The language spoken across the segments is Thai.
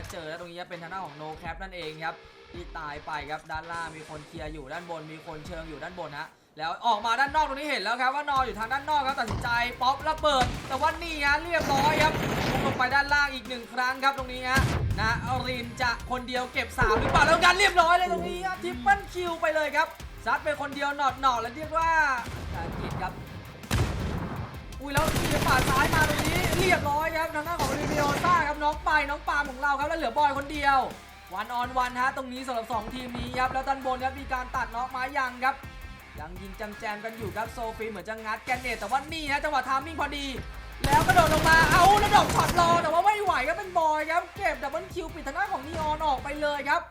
มาเจอแล้วตรงนี้เป็นทางด้านของโนแคปนั่นเองครับที่ตายไปครับด้านล่างมีคนเคลียร์อยู่ด้านบน มีคนเชิงอยู่ด้านบนฮะแล้วออกมาด้านนอกตรงนี้เห็นแล้วครับว่านอนอยู่ทางด้านนอกครับตัดสินใจป๊อประเบิด แต่ว่านี่ฮะเรียบร้อยครับลงไปด้านล่างอีกหนึ่งครั้งครับตรงนี้ฮะนะอรินจะคนเดียวเก็บสามหรือเปล่าแล้วการเรียบร้อยเลยตรงนี้ทิปเปิลคิวไปเลยครับซัดไปคนเดียวหนอดหนอดแล้วเรียกว่าการกิดครับอุ้ยแล้วทีป่าซ้ายมาตรงนี้เรียบร้อยครับทางด้านของ อซ่าครับน้องไปน้องปาล์มของเราครับแล้วเหลือบอยคนเดียว วันออนวันฮะตรงนี้สำหรับ 2 ทีมนี้ครับแล้วด้านบนครับมีการตัดน็อกไม้ยังครับยังยิงจังแจมกันอยู่ครับโซฟีเหมือนจะงัดแกนเนตแต่ว่านี่ฮะจังหวะทามมิ่งพอดี แล้วกระโดดลงมาเอาแล้วดอกช็อตรอแต่ว่าไม่ไหวครับเป็นบอยครับเก็บดับเบิลคิวปิดทางด้านของนีออนออกไปเลยครับ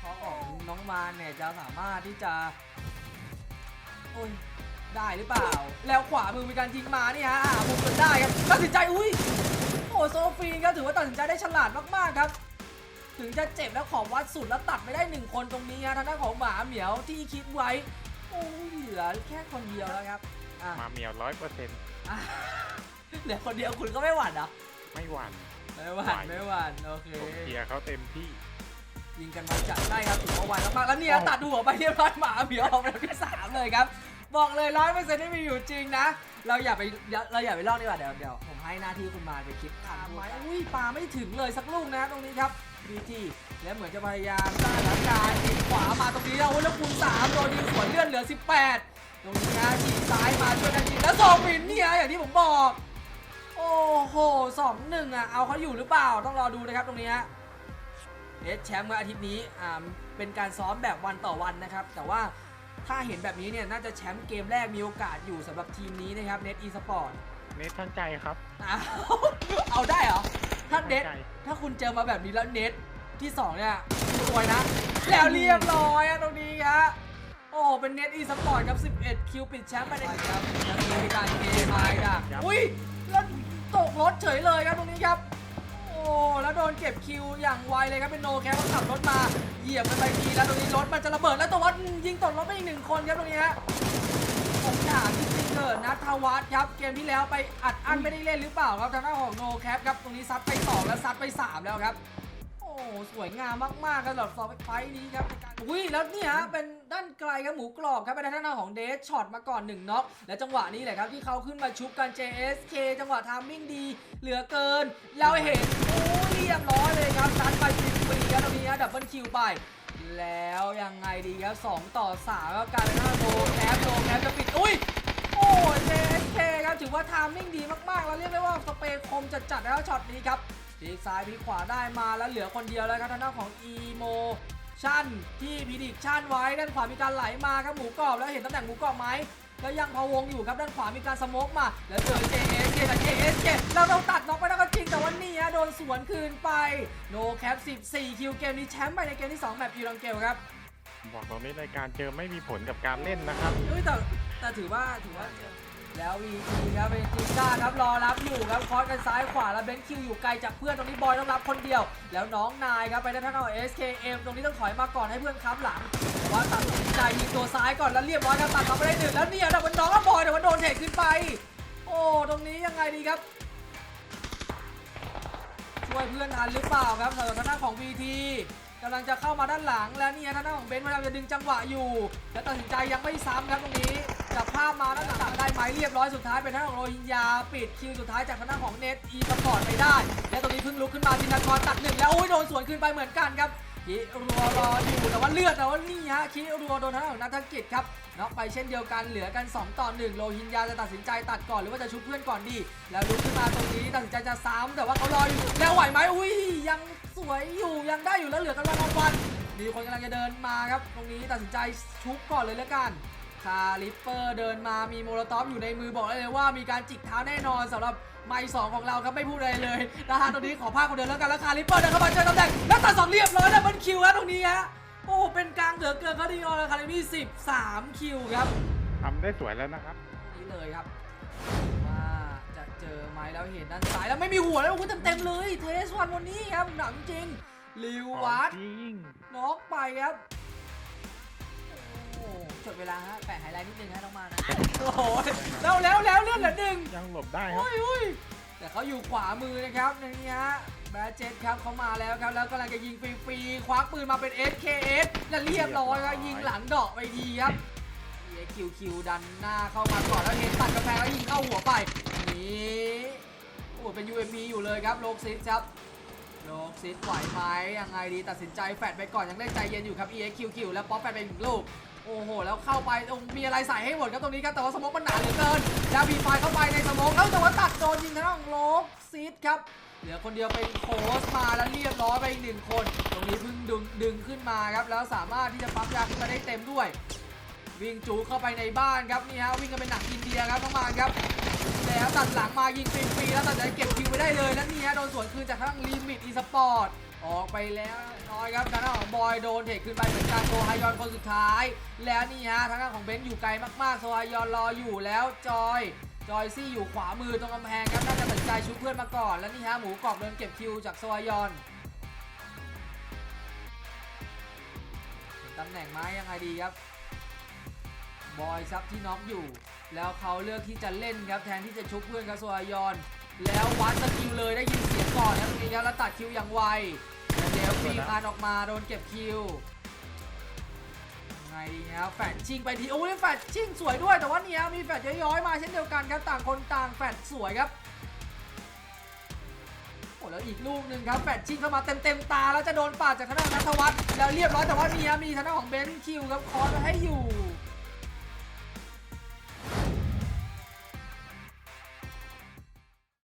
เของน้องมานเนี่ยจะสามารถที่จะโอ้ยได้หรือเปล่า แล้วขวามือมีการยิงมานี่ฮะมุมจนได้ครับตัดสินใจอุ้ย โอ้โซฟีนครับถือว่าตัดสินใจได้ฉลาดมากๆครับ ถึงจะเจ็บแล้วขอวัดสุดแล้วตัดไม่ได้หนึ่งคนตรงนี้ฮะทางด้านของหมาเหมียวที่คิดไว้โอ้ยเหลือแค่คนเดียวแล้วครับอะมาเมียวร้อยเปอร์เซ็นต์อะเหลือคนเดียวคุณก็ไม่หวั่นเหรอไม่หวั่นไม่หวั่นไม่หวั่นโอเค ผมเชียร์เขาเต็มที่ ยิงกันมาจัดได้ครับถือว่าไวมากๆแล้วเนี่ยตัดหัวไปเรียบร้อยหมาเหมียวออกแล้วที่สามเลยครับ บอกเลยร้อยเปอร์เซ็นต์ที่มีอยู่จริงนะ เราอย่าไปเราอย่าไปลอกดีกว่าเดี๋ยวเดี๋ยวผมให้หน้าที่คุณมาไปคิดทางไม้อุ้ยปาไม่ถึงเลยสักลูกนะตรงนี้ครับบีทีแล้วเหมือนจะพยายามสร้างสถานการณ์ยิงขวามาตรงนี้แล้วแล้วคูณสามโดนยิงสวนเลื่อนเหลือ 18 ตรงนี้นะยิงซ้ายมาช่วยกันยิงแล้วโซฟินเนี่ยอย่างที่ผมบอก โอ้โหสองหนึ่งอะเอาเขาอยู่หรือเปล่าต้องรอดูนะครับตรงนี้ฮะเอสแชมป์เมื่ออาทิตย์นี้อ่าเป็นการซ้อมแบบวันต่อวันนะครับ แต่ว่า ถ้าเห็นแบบนี้เนี่ยน่าจะแชมป์เกมแรกมีโอกาสอยู่สำหรับทีมนี้นะครับเน็ตอีสปอร์ตเนททั้งใจครับ เอาได้เหรอ ถ้าเน็ตทั้งใจถ้าคุณเจอมาแบบนี้แล้วเน็ตที่2เนี่ยรวยนะ แล้วเรียบร้อยอะตรงนี้ฮะโอ้เป็นเน็ตอีสปอร์ตครับ 11 คิวปิดแชมป์ไปในครับยังมีการเกมไปอะอุ้ยแล้วตกรถเฉยเลยครับตรงนี้ครับโอ้ แล้วโดนเก็บคิวอย่างไวเลยครับเป็นโนแคปขับรถมาเหยียบมันไปทีแล้วตรงนี้รถมันจะระเบิดแล้วตัววัดยิงตกรถไปอีกหนึ่งคนครับตรงนี้ฮะผมถามจริงๆเกิดนะทวัฒน์ครับเกมที่แล้วไปอัดอั้นไม่ได้เล่นหรือเปล่าครับทางด้านของโนแคปครับตรงนี้ซัดไปสองแล้วซัดไปสามแล้วครับ โอ้สวยงามมากๆครับสำหรับซอฟไฟนี้ครับการอุ้ยแล้วนี่ฮะเป็นด้านไกลครับหมูกรอบครับเป็นทางด้าของเดชช็อตมาก่อนหนึ่งน็อกและจังหวะนี้แหละครับที่เขาขึ้นมาชุบกัน JSK จังหวะทามมิ่งดี เหลือเกิน เราเห็นโอ้เรียบร้อยเลยครับซัดไปฟรีๆครับตรงนี้ฮะดับเบิลคิวไปแล้วยังไงดีครับ 2 ต่อ3ครับกายเป็นว่าโดแคปโดแคปจะปิด อุ้ย โอ้ JSK ครับ ถือว่าทามมิ่งดีมาก ๆ แล้วเรียกได้ว่าสเปรย์คมจัดๆแล้วช็อตนี้ครับ พลิกซ้ายพลิกขวาได้มาแล้วเหลือคนเดียวแล้วครับทางด้านของ EMO ชั่นที่พิดิกชั่นไว้ด้านขวามีการไหลมาครับหมูกรอบแล้วเห็นตำแหน่งหมูกรอบไหมแล้วยังพะวงอยู่ครับด้านขวามีการสโมกมา แล้วเจอ JSK แต่ JSK เราต้องตัดน็อกไปแล้วก็จริงแต่ว่านี่ฮะโดนสวนคืนไปโนแคป 14 คิวเกมนี้แชมป์ไปในเกมที่2แบบอีรังเกลครับบอกตรงนี้รายการเจอไม่มีผลกับการเล่นนะครับเฮ้ยแต่แต่ถือว่าถือว่า แล้ววีทีครับเป็นจิก้าครับรอรับอยู่ครับคอสกันซ้ายขวาแล้วเบนซ์คิวอยู่ไกลจากเพื่อนตรงนี้บอยต้องรับคนเดียว แล้วน้องนายครับไปด้านทางของ SKM ตรงนี้ต้องถอยมาก่อนให้เพื่อนค้ำหลังแต่ว่าตัดสินใจยิงตัวซ้ายก่อนแล้วเรียบร้อยครับตัดมาไปได้หนึ่งแล้วเนี่ยแต่มันน้องก็บอยแต่ว่าโดนเทขึ้นไป โอ้ตรงนี้ยังไงดีครับช่วยเพื่อนทันหรือเปล่าครับสำหรับทางด้านของ VT กำลังจะเข้ามาด้านหลังแล้วนี่ฮะทางด้านของเบนซ์พยายามจะดึงจังหวะอยู่ แล้วตัดสินใจยังไม่ซ้ำครับตรงนี้ จับภาพมาด้านหลังได้ไหมเรียบร้อยสุดท้ายเป็นทางด้าของโรฮิงญาปิดคิวสุดท้ายจากทางด้านของเน็ตอีสปอร์ตไปได้ และตรงนี้เพิ่งลุกขึ้นมาจินตากรตัดหนึ่งแล้วอุ้ยโดนสวนคืนไปเหมือนกันครับคิรัวรออยู่แต่ว่าเลือดแต่ว่านี่ฮะคิรัวโดนทางด้านของนัทกิจครับน็อกไปเช่นเดียวกันเหลือกัน 2 ต่อ 1โรฮิงญาจะตัดสินใจตัดก่อนหรือว่าจะชุบเพื่อนก่อนดี แล้วลุกขึ้นมาตรงนี้ตัดสินใจจะซ้ำแต่ว่าเขารออยู่แล้วไหวไหมอุ้ยยังสวยอยู่ยังได้อยู่แล้วเหลือกันวันวันมีคนกำลังจะเดินมาครับ ตรงนี้ตัดสินใจชุบก่อนเลยแล้วกัน คาลิปเปอร์เดินมามีโมโลตอฟอยู่ในมือบอกได้เลยว่ามีการจิกเท้าแน่นอนสำหรับไมค์สองของเราครับไม่พูดอะไรเลยนะฮะตรงนี้ขอภาคคนเดินแล้วกันแล้วคาลิปเปอร์เดินเข้ามาเจอตำแหน่งแล้วตัดสองเรียบร้อยแล้วมันคิวครับตรงนี้ฮะโอ้เป็นกลางเหลือเกินเขาดีออนคาลิมี่13คิวครับทำได้สวยแล้วนะครับนี่เลยครับว่าจะเจอไหมแล้วเห็นด้านซ้ายแล้วไม่มีหัวแล้วโอ้โหเต็มๆเลยเทสวันวันนี้ครับหนังจริงลิววัตจริงน็อกไปครับโอ้ จดเวลาฮะแปะไฮไลท์นิดนึงฮะน้องมานะ โอ้โหแล้วแล้วแล้วเลื่อนเหลือหนึ่งยังหลบได้ครับโอ้ยโอ้ยแต่เขาอยู่ขวามือนะครับในนี้ฮะแบดเจ็ตครับเขามาแล้วครับ แล้วกำลังจะยิงฟรีๆควักปืนมาเป็น SKS และเรียบร้อยครับยิงหลังเดาะไปทีครับ EXQQ ดันหน้าเข้ามาก่อนแล้วเห็นตัดกาแฟแล้วยิงเข้าหัวไปนี่โอ้เป็น UMP อยู่เลยครับโลกซิสครับโลกซิสไหวไหมยังไงดีตัดสินใจแฟดไปก่อนยังได้ใจเย็นอยู่ครับ EXQQ แล้วป๊อปแฟดไปอีกลูกโอ้โห แล้วเข้าไปตรงมีอะไรใส่ให้หมดครับตรงนี้ครับ แต่ว่าสโมกมันหนาเหลือเกิน แล้วมีไฟเข้าไปในสโมกแล้วแต่ว่าตัดโดนยิงทางด้านของโลกซิสครับ เหลือคนเดียวเป็นโค้ชมาแล้วเรียบร้อยไปอีกหนึ่งคน ตรงนี้เพิ่งดึงดึงขึ้นมาครับ แล้วสามารถที่จะปั๊มยาขึ้นมาได้เต็มด้วย วิ่งจูเข้าไปในบ้านครับนี่ฮะวิ่งกันเป็นหนังอินเดียครับน้องมานครับแล้วตัดหลังมายิงฟรีๆแล้วตัดใจเก็บคิวไว้ได้เลยแล้วนี่ฮะโดนสวนคืนจากทางลิมิตอีสปอร์ต ออกไปแล้วน้อยครับทางด้านของบอยโดนเทคขึ้นไปเหมือนกันโซฮายอนคนสุดท้าย แล้วนี่ฮะทางด้านของเบนซ์อยู่ไกลมากๆโซฮายอนรออยู่แล้วจอยจอยซี่อยู่ขวามือตรงกำแพงครับน่าจะตัดสินใจชุบเพื่อนมาก่อน แล้วนี่ฮะหมูกรอบเดินเก็บคิวจากโซฮายอนตำแหน่งไม้ยังไงดีครับบอยซับที่น็อกอยู่ แล้วเขาเลือกที่จะเล่นครับแทนที่จะชุบเพื่อนกับโซอายอน แล้ววัดสกิลเลยได้ยินเสียงก่อนครับตรงนี้ครับแล้วตัดคิวอย่างไวเดลฟีคานออกมาโดนเก็บคิวไงดีนะแฟดชิงไปทีโอ้ยแฟดชิงสวยด้วยแต่ว่าเนี่ยมีแฟดย้อยๆมาเช่นเดียวกันครับต่างคนต่างแฟดสวยครับโอ้แล้วอีกลูกหนึ่งครับแฟดชิงเข้ามาเต็มๆตาแล้วจะโดนปาดจากทางด้านนัทวัฒน์แล้วเรียบร้อยแต่ว่าเนี่ยมีทางด้านของเบนซ์คิวครับคอร์สไว้ให้อยู่